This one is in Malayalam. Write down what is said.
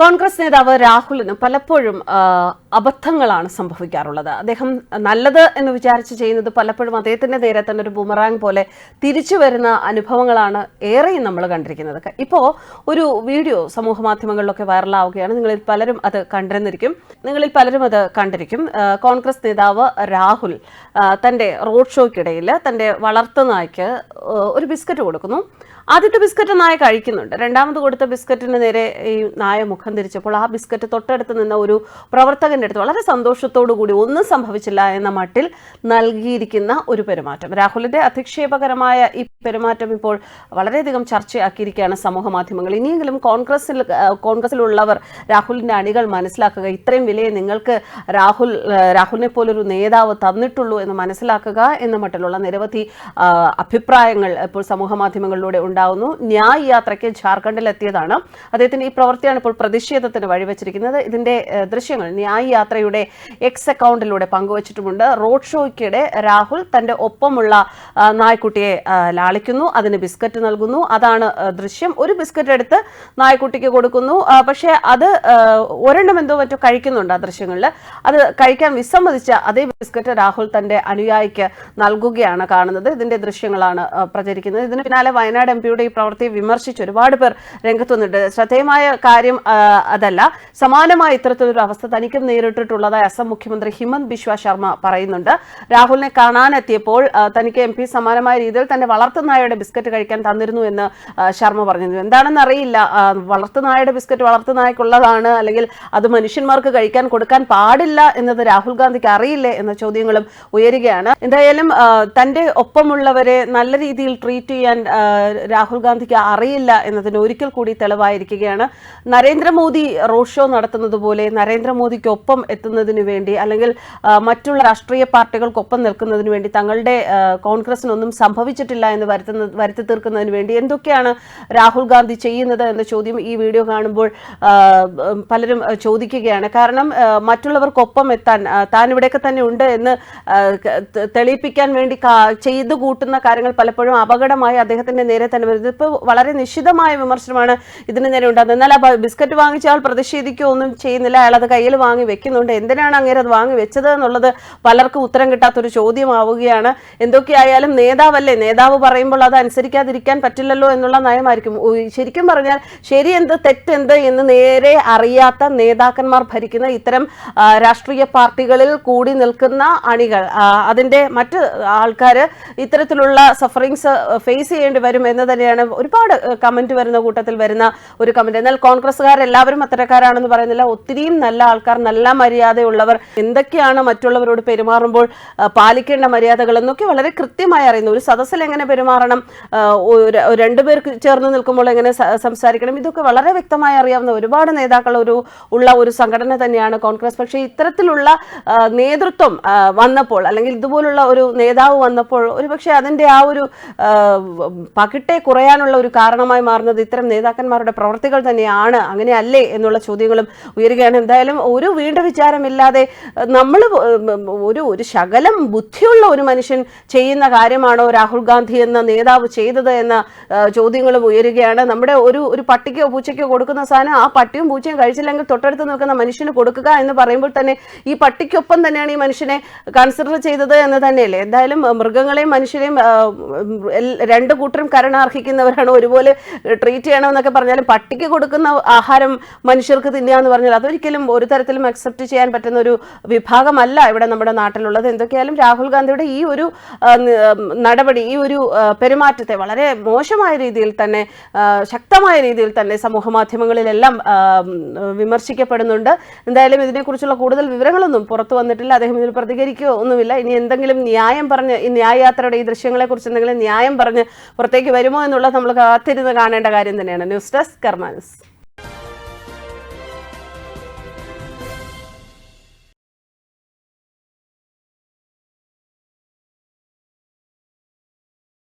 കോൺഗ്രസ് നേതാവ് രാഹുലിന് പലപ്പോഴും അബദ്ധങ്ങളാണ് സംഭവിക്കാറുള്ളത്. അദ്ദേഹം നല്ലത് എന്ന് വിചാരിച്ച് ചെയ്യുന്നത് പലപ്പോഴും അദ്ദേഹത്തിന്റെ നേരെ തന്നെ ഒരു ബുമറാങ് പോലെ തിരിച്ചു വരുന്ന അനുഭവങ്ങളാണ് ഏറെയും നമ്മൾ കണ്ടിരിക്കുന്നത്. ഇപ്പോൾ ഒരു വീഡിയോ സമൂഹ മാധ്യമങ്ങളിലൊക്കെ വൈറലാവുകയാണ്. നിങ്ങളിൽ പലരും അത് കണ്ടിരുന്നിരിക്കും. നിങ്ങളിൽ പലരും അത് കണ്ടിരിക്കും. കോൺഗ്രസ് നേതാവ് രാഹുൽ തന്റെ റോഡ് ഷോയ്ക്കിടയിൽ തന്റെ വളർത്തുനായ്ക്ക് ഒരു ബിസ്ക്കറ്റ് കൊടുക്കുന്നു. ആദ്യത്തെ ബിസ്ക്കറ്റ് നായ കഴിക്കുന്നുണ്ട്. രണ്ടാമത് കൊടുത്ത ബിസ്ക്കറ്റിന് നേരെ ഈ നായ മുഖം തിരിച്ചപ്പോൾ ആ ബിസ്ക്കറ്റ് തൊട്ടടുത്ത് നിന്ന ഒരു പ്രവർത്തകന്റെ അടുത്ത് വളരെ സന്തോഷത്തോടു കൂടി ഒന്നും സംഭവിച്ചില്ല എന്ന മട്ടിൽ നൽകിയിരിക്കുന്ന ഒരു പെരുമാറ്റം. രാഹുലിന്റെ അധിക്ഷേപകരമായ ഈ പെരുമാറ്റം ഇപ്പോൾ വളരെയധികം ചർച്ചയാക്കിയിരിക്കുകയാണ് സമൂഹ മാധ്യമങ്ങൾ. ഇനിയെങ്കിലും കോൺഗ്രസിൽ കോൺഗ്രസിലുള്ളവർ രാഹുലിന്റെ അണികൾ മനസ്സിലാക്കുക ഇത്രയും വിലയെ നിങ്ങൾക്ക് രാഹുൽ രാഹുലിനെ പോലൊരു നേതാവ് തന്നിട്ടുള്ളൂ എന്ന് മനസ്സിലാക്കുക എന്ന മട്ടിലുള്ള നിരവധി അഭിപ്രായങ്ങൾ ഇപ്പോൾ സമൂഹ മാധ്യമങ്ങളിലൂടെ ഉണ്ടാവുന്നു. ന്യായ് യാത്രയ്ക്ക് ജാർഖണ്ഡിൽ എത്തിയതാണ് അദ്ദേഹത്തിന്റെ ഈ പ്രവൃത്തിയാണ് ഇപ്പോൾ പ്രതിഷേധത്തിന് വഴിവെച്ചിരിക്കുന്നത്. ഇതിന്റെ ദൃശ്യങ്ങൾ ന്യായ് യാത്രയുടെ എക്സ് അക്കൗണ്ടിലൂടെ പങ്കുവച്ചിട്ടുമുണ്ട്. റോഡ് ഷോയ്ക്കിടെ രാഹുൽ തന്റെ ഒപ്പമുള്ള നായ്ക്കുട്ടിയെ ലാളിക്കുന്നു. അതിന് ബിസ്ക്കറ്റ് നൽകുന്നു. അതാണ് ദൃശ്യം. ഒരു ബിസ്ക്കറ്റ് എടുത്ത് നായ്ക്കുട്ടിക്ക് കൊടുക്കുന്നു. പക്ഷേ അത് ഒരെണ്ണം എന്തോ മറ്റോ കഴിക്കുന്നുണ്ട് ആ ദൃശ്യങ്ങളിൽ. അത് കഴിക്കാൻ വിസമ്മതിച്ച അതേ ബിസ്ക്കറ്റ് രാഹുൽ തന്റെ അനുയായിക്ക് നൽകുകയാണ് കാണുന്നത്. ഇതിന്റെ ദൃശ്യങ്ങളാണ് പ്രചരിക്കുന്നത്. ഇതിന് പിന്നാലെ വയനാട് എം പിയുടെ ഈ പ്രവൃത്തി വിമർശിച്ച് ഒരുപാട് പേർ രംഗത്ത് വന്നിട്ടുണ്ട് ശ്രദ്ധേയമായ കാര്യം അതല്ല. സമാനമായ ഇത്തരത്തിലൊരു അവസ്ഥ തനിക്കും നേരിട്ടിട്ടുള്ളതായി അസം മുഖ്യമന്ത്രി ഹിമന്ത് ബിശ്വ ശർമ്മ പറയുന്നുണ്ട്. രാഹുലിനെ കാണാനെത്തിയപ്പോൾ തനിക്ക് എം പി സമാനമായ രീതിയിൽ തന്റെ വളർത്തുനായയുടെ ബിസ്ക്കറ്റ് കഴിക്കാൻ തന്നിരുന്നു എന്ന് ശർമ്മ പറഞ്ഞിരുന്നു. എന്താണെന്ന് അറിയില്ല. വളർത്തുനായയുടെ ബിസ്ക്കറ്റ് വളർത്തുനായക്കുള്ളതാണ് അല്ലെങ്കിൽ അത് മനുഷ്യന്മാർക്ക് കഴിക്കാൻ കൊടുക്കാൻ പാടില്ല എന്നത് രാഹുൽ ഗാന്ധിക്ക് അറിയില്ലേ എന്ന ചോദ്യങ്ങളും ഉയരുകയാണ്. എന്തായാലും തന്റെ ഒപ്പമുള്ളവരെ നല്ല രീതിയിൽ ട്രീറ്റ് ചെയ്യാൻ രാഹുൽ ഗാന്ധിക്ക് അറിയില്ല എന്നതിന് ഒരിക്കൽ കൂടി തെളിവായിരിക്കുകയാണ്. നരേന്ദ്രമോദി റോഡ് ഷോ നടത്തുന്നത് പോലെ നരേന്ദ്രമോദിക്കൊപ്പം എത്തുന്നതിനു വേണ്ടി അല്ലെങ്കിൽ മറ്റുള്ള രാഷ്ട്രീയ പാർട്ടികൾക്കൊപ്പം നിൽക്കുന്നതിന് വേണ്ടി തങ്ങളുടെ കോൺഗ്രസിനൊന്നും സംഭവിച്ചിട്ടില്ല എന്ന് വരുത്തുന്ന വരുത്തി തീർക്കുന്നതിന് വേണ്ടി എന്തൊക്കെയാണ് രാഹുൽ ഗാന്ധി ചെയ്യുന്നത് എന്ന ചോദ്യം ഈ വീഡിയോ കാണുമ്പോൾ പലരും ചോദിക്കുകയാണ്. കാരണം മറ്റുള്ളവർക്കൊപ്പം എത്താൻ താൻ ഇവിടെയൊക്കെ തന്നെ ഉണ്ട് എന്ന് തെളിയിപ്പിക്കാൻ വേണ്ടി ചെയ്തു കൂട്ടുന്ന കാര്യങ്ങൾ പലപ്പോഴും അപകടമായി അദ്ദേഹത്തിന്റെ നേരെ തന്നെ വരുന്നത്. ഇപ്പോൾ വളരെ നിശിതമായ വിമർശനമാണ് ഇതിന് നേരെ ഉണ്ടാകുന്നത്. എന്നാൽ ആ ബിസ്ക്കറ്റ് വാങ്ങിച്ച ആൾ പ്രതിഷേധിക്കുകയോ ഒന്നും ചെയ്യുന്നില്ല. അയാൾ അത് കയ്യിൽ വാങ്ങി വെക്കുന്നുണ്ട്. എന്തിനാണ് അങ്ങനെ അത് വാങ്ങി വെച്ചത് എന്നുള്ളത് പലർക്കും ഉത്തരം കിട്ടാത്തൊരു ചോദ്യമാവുകയാണ്. എന്തൊക്കെയായാലും നേതാവല്ലേ? നേതാവ് പറയുമ്പോൾ അത് അനുസരിക്കാതിരിക്കാൻ പറ്റില്ലല്ലോ എന്നുള്ള നയമായിരിക്കും. ശരിക്കും പറഞ്ഞാൽ ശരി എന്ത് തെറ്റെന്ത് എന്ന് നേരെ അറിയാത്ത നേതാക്കന്മാർ ഭരിക്കുന്ന ഇത്തരം രാഷ്ട്രീയ പാർട്ടികളിൽ കൂടി നിൽക്കുന്ന അണികൾ അതിന്റെ മറ്റ് ആൾക്കാർ ഇത്തരത്തിലുള്ള സഫറിങ്സ് ഫേസ് ചെയ്യേണ്ടി വരും എന്ന് തന്നെയാണ് ഒരുപാട് കമന്റ് വരുന്ന കൂട്ടത്തിൽ വരുന്ന ഒരു കമന്റ് എന്നാൽ കോൺഗ്രസ്സുകാരെല്ലാവരും അത്തരക്കാരാണെന്ന് പറയുന്നില്ല. ഒത്തിരിയും നല്ല ആൾക്കാർ നല്ല മര്യാദയുള്ളവർ. എന്തൊക്കെയാണ് മറ്റുള്ളവരോട് പെരുമാറുമ്പോൾ പാലിക്കേണ്ട മര്യാദകൾ എന്നൊക്കെ വളരെ കൃത്യമായി അറിയുന്നു. ഒരു സദസ്സിൽ എങ്ങനെ പെരുമാറണം രണ്ടുപേർക്ക് ചേർന്ന് നിൽക്കുമ്പോൾ എങ്ങനെ സംസാരിക്കണം ഇതൊക്കെ വളരെ വ്യക്തമായി അറിയാവുന്ന ഒരുപാട് നേതാക്കൾ ഒരു ഉള്ള ഒരു സംഘടന തന്നെയാണ് കോൺഗ്രസ്. പക്ഷേ ഇത്തരത്തിലുള്ള നേതൃത്വം വന്നപ്പോൾ അല്ലെങ്കിൽ ഇതുപോലുള്ള ഒരു നേതാവ് വന്നപ്പോൾ ഒരുപക്ഷെ അതിന്റെ ആ ഒരു ആ, കുറയാനുള്ള ഒരു കാരണമായി മാറുന്നത് ഇത്തരം നേതാക്കന്മാരുടെ പ്രവർത്തികൾ തന്നെയാണ്. അങ്ങനെയല്ലേ എന്നുള്ള ചോദ്യങ്ങളും ഉയരുകയാണ്. എന്തായാലും ഒരു വീണ്ട വിചാരമില്ലാതെ നമ്മൾ ഒരു ഒരു ശകലം ബുദ്ധിയുള്ള ഒരു മനുഷ്യൻ ചെയ്യുന്ന കാര്യമാണോ രാഹുൽ ഗാന്ധി എന്ന നേതാവ് ചെയ്തത് എന്ന ചോദ്യങ്ങളും ഉയരുകയാണ്. നമ്മുടെ ഒരു ഒരു പട്ടിക്കോ പൂച്ചയ്ക്കോ കൊടുക്കുന്ന സാധനം ആ പട്ടിയും പൂച്ചയും കഴിച്ചില്ലെങ്കിൽ തൊട്ടടുത്ത് നിൽക്കുന്ന മനുഷ്യന് കൊടുക്കുക എന്ന് പറയുമ്പോൾ തന്നെ ഈ പട്ടിക്കൊപ്പം തന്നെയാണ് ഈ മനുഷ്യനെ കൺസിഡർ ചെയ്തത് എന്ന് തന്നെയല്ലേ? എന്തായാലും മൃഗങ്ങളെയും മനുഷ്യരെയും രണ്ടു കൂട്ടരും കരുണ അർഹിക്കുന്നവരാണ് ഒരുപോലെ ട്രീറ്റ് ചെയ്യണമെന്നൊക്കെ പറഞ്ഞാലും പട്ടിക്ക് കൊടുക്കുന്ന ആഹാരം മനുഷ്യർക്ക് തിന്നുക എന്ന് പറഞ്ഞാൽ അതൊരിക്കലും ഒരു തരത്തിലും അക്സെപ്റ്റ് ചെയ്യാൻ പറ്റുന്ന ഒരു വിഭാഗമല്ല ഇവിടെ നമ്മുടെ നാട്ടിലുള്ളത്. എന്തൊക്കെയായാലും രാഹുൽ ഗാന്ധിയുടെ ഈ ഒരു നടപടി ഈ ഒരു പെരുമാറ്റത്തെ വളരെ മോശമായ രീതിയിൽ തന്നെ ശക്തമായ രീതിയിൽ തന്നെ സമൂഹ മാധ്യമങ്ങളിലെല്ലാം വിമർശിക്കപ്പെടുന്നുണ്ട്. എന്തായാലും ഇതിനെക്കുറിച്ചുള്ള കൂടുതൽ വിവരങ്ങളൊന്നും പുറത്തു വന്നിട്ടില്ല. അദ്ദേഹം ഇതിൽ പ്രതികരിക്കുകയോ ഒന്നുമില്ല. ഇനി എന്തെങ്കിലും ന്യായം പറഞ്ഞ് ഈ ന്യായയാത്രയുടെ ഈ ദൃശ്യങ്ങളെക്കുറിച്ച് എന്തെങ്കിലും ന്യായം പറഞ്ഞ് പുറത്തേക്ക് വരുമോ എന്നുള്ളത് നമ്മൾ കാത്തിരുന്ന് കാണേണ്ട കാര്യം തന്നെയാണ്. News desk കർമാനസ്